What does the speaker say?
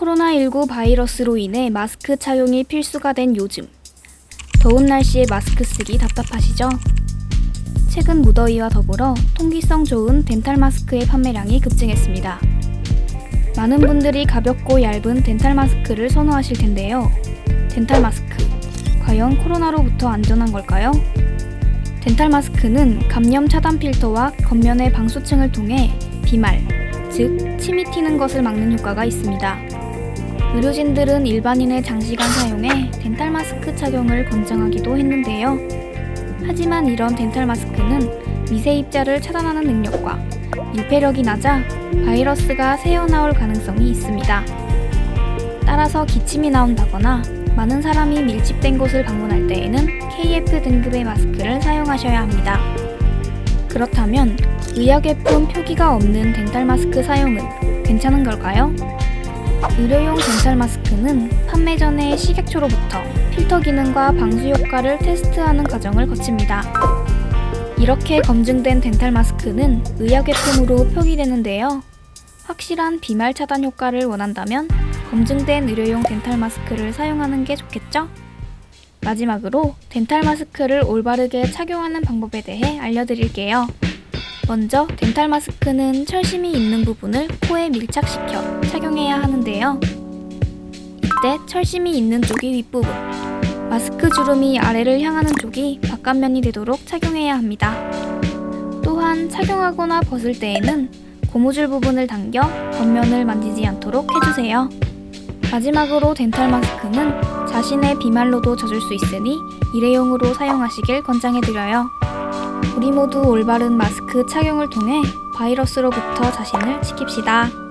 코로나19 바이러스로 인해 마스크 착용이 필수가 된 요즘. 더운 날씨에 마스크 쓰기 답답하시죠? 최근 무더위와 더불어 통기성 좋은 덴탈 마스크의 판매량이 급증했습니다. 많은 분들이 가볍고 얇은 덴탈 마스크를 선호하실 텐데요. 덴탈 마스크. 과연 코로나로부터 안전한 걸까요? 덴탈 마스크는 감염 차단 필터와 겉면의 방수층을 통해 비말, 즉 침이 튀는 것을 막는 효과가 있습니다. 의료진들은 일반인의 장시간 사용에 덴탈 마스크 착용을 권장하기도 했는데요. 하지만 이런 덴탈 마스크는 미세 입자를 차단하는 능력과 밀폐력이 낮아 바이러스가 새어나올 가능성이 있습니다. 따라서 기침이 나온다거나 많은 사람이 밀집된 곳을 방문할 때에는 KF 등급의 마스크를 사용하셔야 합니다. 그렇다면 의약외품 표기가 없는 덴탈 마스크 사용은 괜찮은 걸까요? 의료용 덴탈 마스크는 판매 전에 식약처로부터 필터 기능과 방수 효과를 테스트하는 과정을 거칩니다. 이렇게 검증된 덴탈 마스크는 의약외품으로 표기되는데요. 확실한 비말 차단 효과를 원한다면 검증된 의료용 덴탈 마스크를 사용하는 게 좋겠죠? 마지막으로 덴탈 마스크를 올바르게 착용하는 방법에 대해 알려드릴게요. 먼저 덴탈 마스크는 철심이 있는 부분을 코에 밀착시켜 착용해야 하는데요. 이때 철심이 있는 쪽이 윗부분, 마스크 주름이 아래를 향하는 쪽이 바깥면이 되도록 착용해야 합니다. 또한 착용하거나 벗을 때에는 고무줄 부분을 당겨 겉면을 만지지 않도록 해주세요. 마지막으로 덴탈 마스크는 자신의 비말로도 젖을 수 있으니 일회용으로 사용하시길 권장해드려요. 우리 모두 올바른 마스크 착용을 통해 바이러스로부터 자신을 지킵시다.